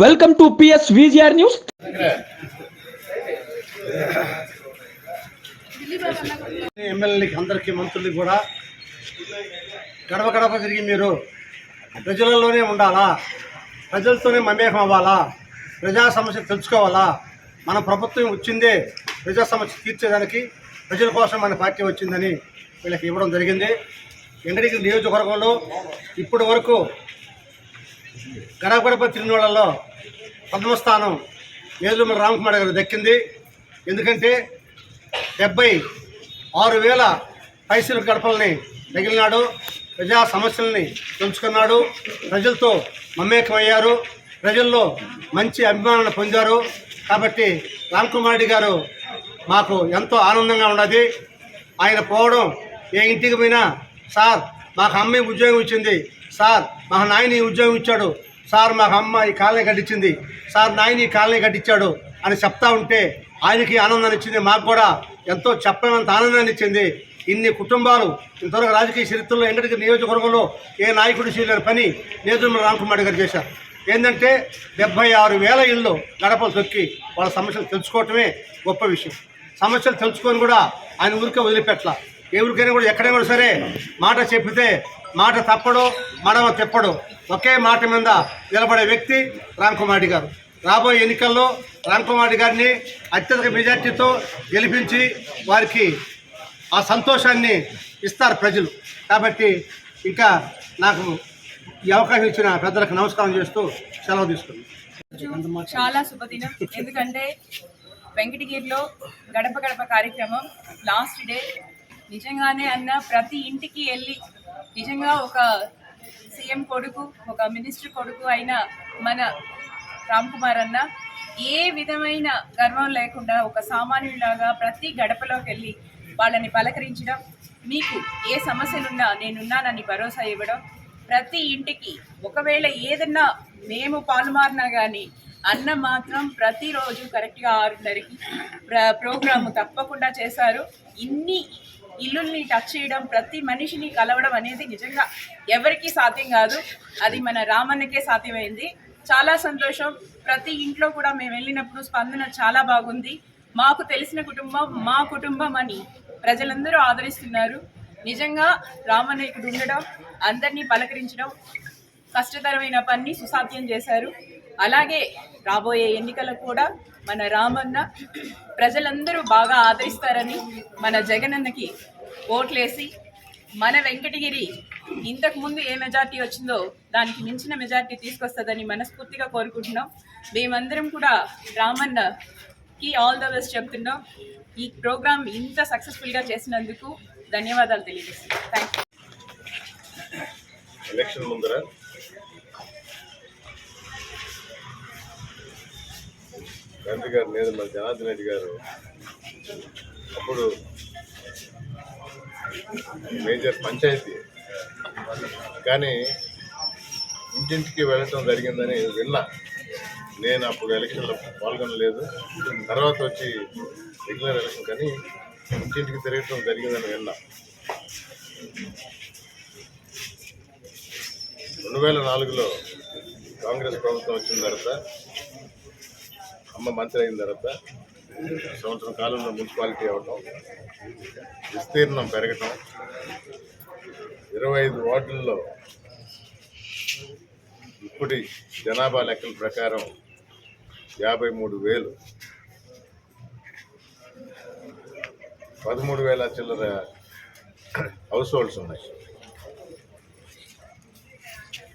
Welcome to PS VGR news. ఎమ్మెల్యేలకి అందరికీ మంత్రులకి కూడా గడప గడప తిరిగి మీరు ప్రజలలోనే ఉండాలా? ప్రజలతోనే మమేకం అవ్వాలా? ప్రజా సమస్య తెలుసుకోవాలా? మన ప్రభుత్వం వచ్చిందే ప్రజా సమస్య తీర్చేదానికి ప్రజల కోసం మన పార్టీ వచ్చిందని వీళ్ళకి ఇవ్వడం జరిగింది. వెంకటగిరి నియోజకవర్గంలో ఇప్పటి వరకు గడపగడప గడప పద్మస్థానం ఏదుమల రామకుమార్ గారు దక్కింది. ఎందుకంటే డెబ్బై ఆరు వేల పైసలు గడపల్ని తగిలినాడు ప్రజా సమస్యల్ని తెలుసుకున్నాడు ప్రజలతో మమేకమయ్యారు ప్రజల్లో మంచి అభిమానాన్ని పొందారు. కాబట్టి రామకుమారెడ్డి గారు మాకు ఎంతో ఆనందంగా ఉన్నది. ఆయన పోవడం ఏ ఇంటికి పోయినా సార్ మాకు అమ్మాయి ఉద్యోగం ఇచ్చింది సార్ మా నాయన ఈ ఉద్యోగం ఇచ్చాడు. సార్ మా అమ్మ ఈ కాలనీ కట్టించింది. సార్ నాయన ఈ కాలనీ కట్టించాడు అని చెప్తా ఉంటే ఆయనకి ఆనందాన్ని ఇచ్చింది మాకు కూడా ఎంతో చెప్పనంత ఆనందాన్ని ఇచ్చింది ఇన్ని కుటుంబాలు ఇంతవరకు రాజకీయ చరిత్రలో ఎంగటికి నియోజకవర్గంలో ఏ నాయకుడు చేయలేని పని నేదురుమల రామకుమార్ గారు చేశారు. ఏంటంటే డెబ్బై ఆరు వేల ఇళ్ళు గడపలు తొక్కి వాళ్ళ సమస్యలు తెలుసుకోవటమే గొప్ప విషయం. సమస్యలు తెలుసుకొని కూడా ఆయన ఊరికే వదిలిపెట్ల ఎవరికైనా కూడా ఎక్కడైనా కూడా సరే మాట చెప్పితే మాట తప్పడు మడవ తెప్పడు. ఒకే మాట మీద నిలబడే వ్యక్తి రామ్కుమార్ గారు. రాబోయే ఎన్నికల్లో రామ్కుమార్ గారిని అత్యధిక మెజార్టీతో గెలిపించి వారికి ఆ సంతోషాన్ని ఇస్తారు ప్రజలు. కాబట్టి ఇంకా నాకు ఈ అవకాశం ఇచ్చిన పెద్దలకు నమస్కారం చేస్తూ సెలవు తీసుకున్నాను చాలా శుభదినం. ఎందుకంటే వెంకటగిరిలో గడప గడప కార్యక్రమం లాస్ట్ డే. నిజంగానే అన్న ప్రతి ఇంటికి వెళ్ళి నిజంగా ఒక సీఎం కొడుకు ఒక మినిస్టర్ కొడుకు అయిన మన రామ్ కుమార్ అన్న ఏ విధమైన గర్వం లేకుండా ఒక సామాన్యులాగా ప్రతి గడపలోకి వెళ్ళి వాళ్ళని పలకరించడం మీకు ఏ సమస్యలున్నా నేనున్నానని భరోసా ఇవ్వడం ప్రతి ఇంటికి ఒకవేళ ఏదన్నా మేము పాల్మారినా కానీ అన్న మాత్రం ప్రతిరోజు కరెక్ట్గా ఆరున్నరకి ప్ర ప్రోగ్రాము తప్పకుండా చేశారు. ఇన్ని ఇల్లుల్ని టచ్ చేయడం ప్రతి మనిషిని కలవడం అనేది నిజంగా ఎవరికీ సాధ్యం కాదు. అది మన రామన్నకే సాధ్యమైంది. చాలా సంతోషం. ప్రతి ఇంట్లో కూడా మేము వెళ్ళినప్పుడు స్పందన చాలా బాగుంది. మాకు తెలిసిన కుటుంబం మా కుటుంబం అని ప్రజలందరూ ఆదరిస్తున్నారు. నిజంగా రామన్న ఇక్కడ ఉండడం అందరినీ పలకరించడం కష్టతరమైన పని సుసాధ్యం చేశారు. అలాగే రాబోయే ఎన్నికలకు కూడా మన రామన్న ప్రజలందరూ బాగా ఆదరిస్తారని మన జగనన్నకి ఓట్లేసి మన వెంకటగిరి ఇంతకుముందు ఏ మెజార్టీ వచ్చిందో దానికి మించిన మెజార్టీ తీసుకొస్తుందని మనస్ఫూర్తిగా కోరుకుంటున్నాం. మేమందరం కూడా రామన్నకి ఆల్ ద బెస్ట్ చెప్తున్నాం. ఈ ప్రోగ్రామ్ ఇంత సక్సెస్ఫుల్గా చేసినందుకు ధన్యవాదాలు తెలియజేస్తున్నాం. థ్యాంక్ యూ ఎలక్షన్ ముందర తండ్రి గారు లేదు మన జనార్దన్ రెడ్డి గారు. అప్పుడు మేజర్ పంచాయతీ. కానీ ఇంటింటికి వెళ్ళటం జరిగిందని విన్నా. నేను అప్పుడు ఎలక్షన్లో పాల్గొనలేదు. తర్వాత వచ్చి రెగ్యులర్ ఎలక్షన్ కానీ ఇంటింటికి తిరగటం జరిగిందని విన్నా. రెండు వేల నాలుగులో కాంగ్రెస్ ప్రభుత్వం వచ్చిన తర్వాత అమ్మ మంత్రి అయిన తర్వాత సంవత్సరం కాలంలో మున్సిపాలిటీ అవ్వటం విస్తీర్ణం పెరగటం ఇరవై ఐదు వార్డుల్లో ఇప్పటి జనాభా లెక్కల ప్రకారం యాభై మూడు వేలు. పదమూడు వేల చిల్లర హౌస్ హోల్డ్స్ ఉన్నాయి.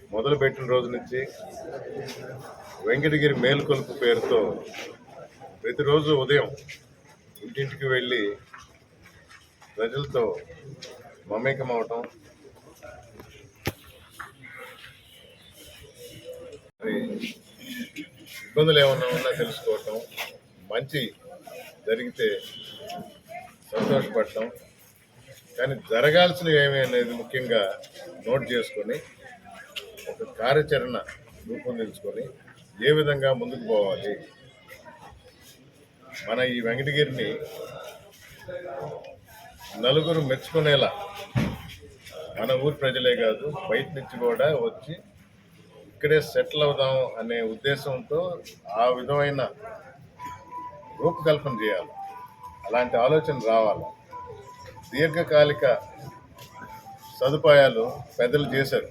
మొదలుపెట్టిన రోజు నుంచి వెంకటగిరి మేలుకొలుపు పేరుతో ప్రతిరోజు ఉదయం ఇంటింటికి వెళ్ళి ప్రజలతో మమేకం అవటం ఇబ్బందులు ఏమన్నా ఉన్నా తెలుసుకోవటం. మంచి జరిగితే సంతోషపడటం. కానీ జరగాల్సినవి ఏమి అనేది ముఖ్యంగా నోట్ చేసుకొని ఒక కార్యాచరణ రూపొందించుకొని ఏ విధంగా ముందుకు పోవాలి? మన ఈ వెంకటగిరిని నలుగురు మెచ్చుకునేలా మన ఊరు ప్రజలే కాదు బయట నుంచి కూడా వచ్చి ఇక్కడే సెటిల్ అవుదాం అనే ఉద్దేశంతో ఆ విధమైన రూపకల్పన చేయాలి. అలాంటి ఆలోచన రావాలి. దీర్ఘకాలిక సదుపాయాలు పెద్దలు చేశారు.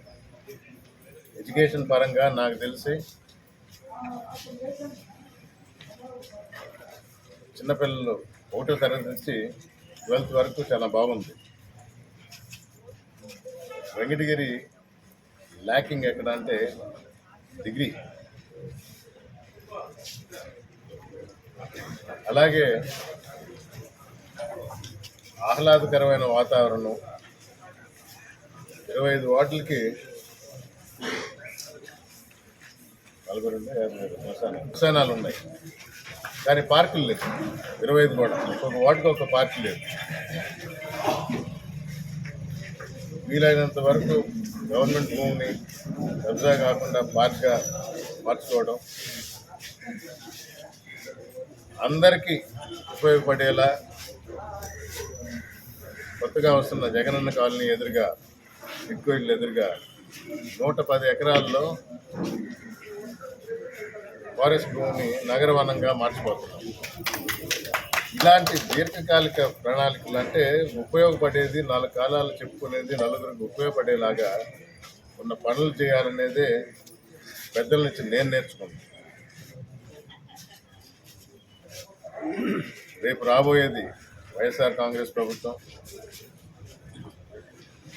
ఎడ్యుకేషన్ పరంగా నాకు తెలిసి చిన్నపిల్లలు ఒకటో తరగతి నుంచి ట్వెల్త్ వరకు చాలా బాగుంది. వెంకటగిరి ల్యాకింగ్ ఎక్కడ అంటే డిగ్రీ. అలాగే ఆహ్లాదకరమైన వాతావరణం. ఇరవై ఐదు వాటిలకి నలభై రెండు యాభై రెండు శ్మశానాలు శ్మశానాలు ఉన్నాయి కానీ పార్కులు లేవు. ఇరవై ఐదు కూడా ఒక్కొక్క వాటికి ఒక పార్కు లేదు. వీలైనంత వరకు గవర్నమెంట్ భూమిని కబ్జా కాకుండా పార్క్గా మార్చుకోవడం అందరికీ ఉపయోగపడేలా కొత్తగా వస్తున్న జగనన్న కాలనీ ఎదురుగా ఎక్కువ ఇళ్ళు ఎదురుగా నూట పది ఎకరాల్లో ఫారెస్ట్ భూమిని నగరవనంగా మార్చిపోతున్నాం. ఇలాంటి దీర్ఘకాలిక ప్రణాళికలు అంటే ఉపయోగపడేది నాలుగు కాలాలు చెప్పుకునేది నలుగురికి ఉపయోగపడేలాగా ఉన్న పనులు చేయాలనేదే పెద్దల నుంచి నేను నేర్చుకున్నాను రేపు రాబోయేది వైఎస్ఆర్ కాంగ్రెస్ ప్రభుత్వం.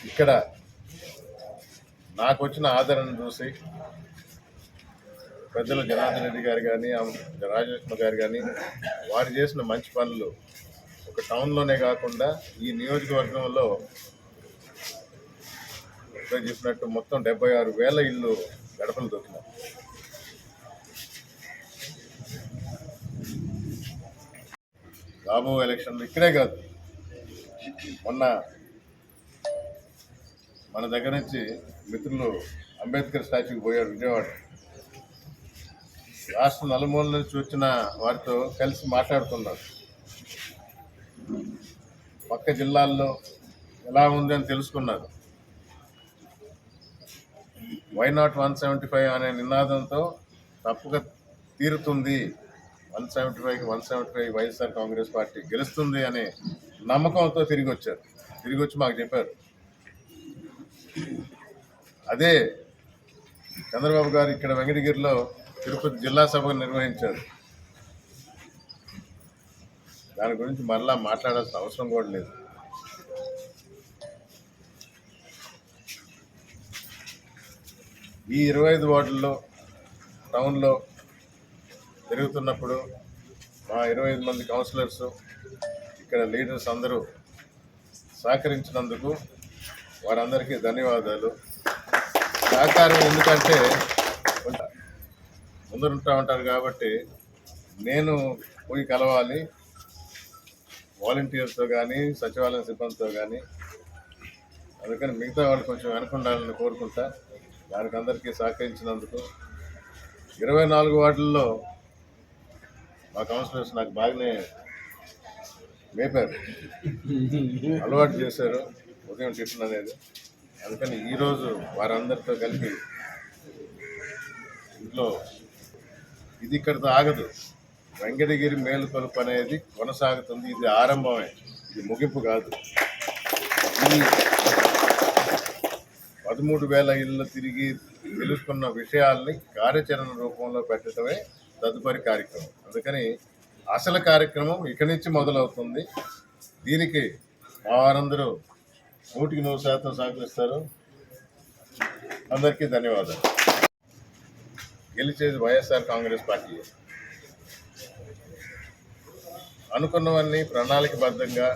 ఇక్కడ నాకు వచ్చిన ఆదరణ చూసి పెద్దలు జనార్దన్ రెడ్డి గారు కానీ రాజలక్ష్మి గారు కానీ వారు చేసిన మంచి పనులు ఒక టౌన్లోనే కాకుండా ఈ నియోజకవర్గంలో ఇప్పుడే చెప్పినట్టు మొత్తం డెబ్బై ఆరు వేల ఇల్లు గడపలు దొరికినాయి. రాబో ఎలక్షన్లు ఇక్కడే కాదు. మొన్న మన దగ్గర నుంచి మిత్రులు అంబేద్కర్ స్టాచ్యూకి పోయారు విజయవాడ. రాష్ట్ర నలుమూల నుంచి వచ్చిన వారితో కలిసి మాట్లాడుతున్నారు పక్క జిల్లాల్లో ఎలా ఉంది అని తెలుసుకున్నారు. Why not one seventy five అనే నినాదంతో తప్పక తీరుతుంది. వన్ సెవెంటీ ఫైవ్కి one seventy five YSR Congress party గెలుస్తుంది అనే నమ్మకంతో తిరిగి వచ్చారు తిరిగి వచ్చి మాకు చెప్పారు. అదే చంద్రబాబు గారు ఇక్కడ వెంకటగిరిలో తిరుపతి జిల్లా సభ నిర్వహించారు. దాని గురించి మరలా మాట్లాడాల్సిన అవసరం కూడా లేదు. ఈ ఇరవై ఐదు వార్డుల్లో టౌన్లో తిరుగుతున్నప్పుడు మా ఇరవై ఐదు మంది కౌన్సిలర్స్ ఇక్కడ లీడర్స్ అందరూ సహకరించినందుకు వారందరికీ ధన్యవాదాలు. సహకారం ఎందుకంటే ముందరుంటా ఉంటారు కాబట్టి నేను పోయి కలవాలి. వాలంటీర్స్తో కానీ సచివాలయం సిబ్బందితో కానీ అందుకని మిగతా వాళ్ళు కొంచెం వెనకుండాలని కోరుకుంటా. దానికి అందరికీ సహకరించినందుకు. ఇరవై నాలుగు వార్డుల్లో మా కౌన్సిలర్స్ నాకు బాగానే మేపారు. అలవాటు చేశారు. ఉదయం టిఫిన్ అనేది. అందుకని ఈరోజు వారందరితో కలిపి ఇంట్లో ఇది ఇక్కడితో ఆగదు. వెంకటగిరి మేలుకొలుపు అనేది కొనసాగుతుంది. ఇది ఆరంభమే. ఇది ముగింపు కాదు. ఈ పదమూడు వేల ఇళ్ళు తిరిగి తెలుసుకున్న విషయాల్ని కార్యాచరణ రూపంలో పెట్టడమే తదుపరి కార్యక్రమం. అందుకని అసలు కార్యక్రమం ఇక్కడి నుంచి మొదలవుతుంది. దీనికి మా వారందరూ నూటికి నూరు శాతం సహకరిస్తారు. అందరికీ ధన్యవాదాలు. గెలిచేది వైఎస్ఆర్ కాంగ్రెస్ పార్టీ. అనుకున్నవన్నీ ప్రణాళికబద్ధంగా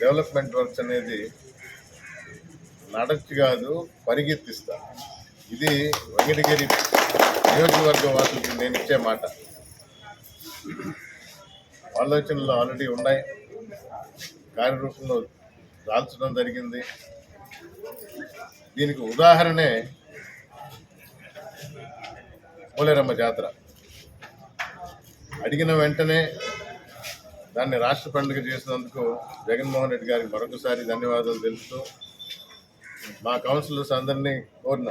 డెవలప్మెంట్ వర్క్స్ అనేది నడచి కాదు పరిగెత్తిస్తా. ఇది వెంకటగిరి నియోజకవర్గం వాసులకి నేను ఇచ్చే మాట. ఆలోచనలు ఆల్రెడీ ఉన్నాయి. కార్యరూపంలో దాల్చడం జరిగింది. దీనికి ఉదాహరణే పోలేరమ్మ జాతర. అడిగిన వెంటనే దాన్ని రాష్ట్ర పండుగ చేసినందుకు జగన్మోహన్ రెడ్డి గారికి మరొకసారి ధన్యవాదాలు తెలుపుతూ మా కౌన్సిలర్స్ అందరినీ కోరిన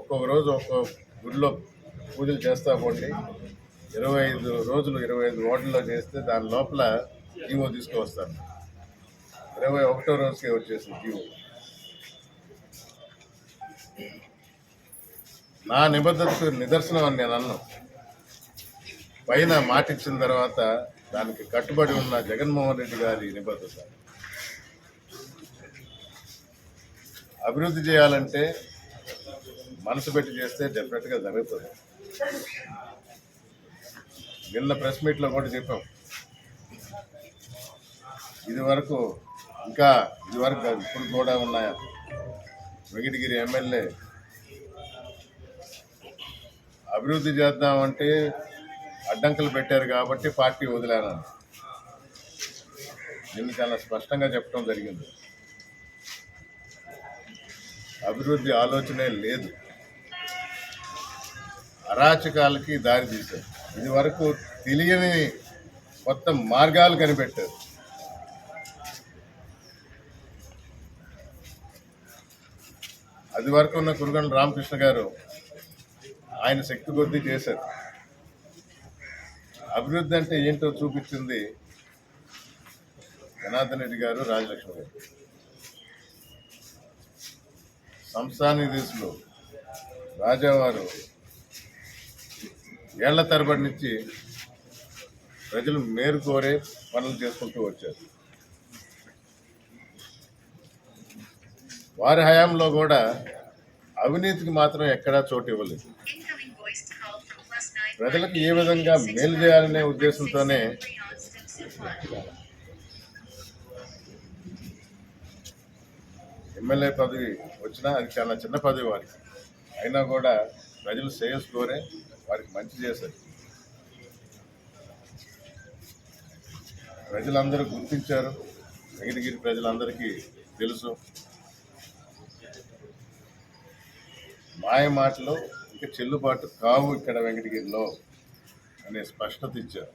ఒక్కొక్క రోజు ఒక్కొక్క గుడిలో పూజలు చేస్తా పోండి. ఇరవై ఐదు రోజులు ఇరవై ఐదు వార్డుల్లో చేస్తే దాని లోపల జీవో తీసుకువస్తాను ఇరవై ఒకటో రోజుకే వచ్చేసింది జీవో. నా నిబద్ధతకు నిదర్శనం అని నేను అన్నాను పైన మాటిచ్చిన తర్వాత దానికి కట్టుబడి ఉన్న జగన్మోహన్ రెడ్డి గారి నిబద్ధత. అభివృద్ధి చేయాలంటే మనసు పెట్టి చేస్తే డెఫినెట్గా జరుగుతుంది. నిన్న ప్రెస్ మీట్లో కూడా చెప్పాం. ఇది వరకు ఇంకా ఇది వరకు ఇప్పుడు కూడా ఉన్న వెంకటగిరి ఎమ్మెల్యే అభివృద్ధి చేద్దామంటే అడ్డంకులు పెట్టారు కాబట్టి పార్టీ వదిలాను. నిన్ను చాలా స్పష్టంగా చెప్పడం జరిగింది. అభివృద్ధి ఆలోచనే లేదు. అరాచకాలకి దారి తీశారు. ఇది వరకు తెలియని కొత్త మార్గాలు కనిపెట్టారు. అది వరకు ఉన్న కురుగండ రామకృష్ణ గారు ఆయన శక్తి కొద్దీ చేశారు. అభివృద్ధి అంటే ఏంటో చూపించింది జనార్దన్ రెడ్డి గారు రాజలక్ష్మి గారు. సంస్థాన దిశలో రాజావారు ఏళ్ళ తరబడి నుంచి ప్రజలు మేలు కోరే పనులు చేసుకుంటూ వచ్చారు. వారి హయాంలో కూడా అవినీతికి మాత్రం ఎక్కడా చోటు ఇవ్వలేదు. ప్రజలకు ఏ విధంగా మేలు చేయాలనే ఉద్దేశంతోనే. ఎమ్మెల్యే పదవి వచ్చినా అది చాలా చిన్న పదవి వారికి అయినా కూడా ప్రజలు శ్రేయస్ కోరే వారికి మంచి చేశారు ప్రజలందరూ గుర్తించారు వెంకటగిరి ప్రజలందరికీ తెలుసు మాయ మాటలు ఇంకా చెల్లుబాటు కావు ఇక్కడ వెంకటగిరిలో అనే స్పష్టత ఇచ్చారు.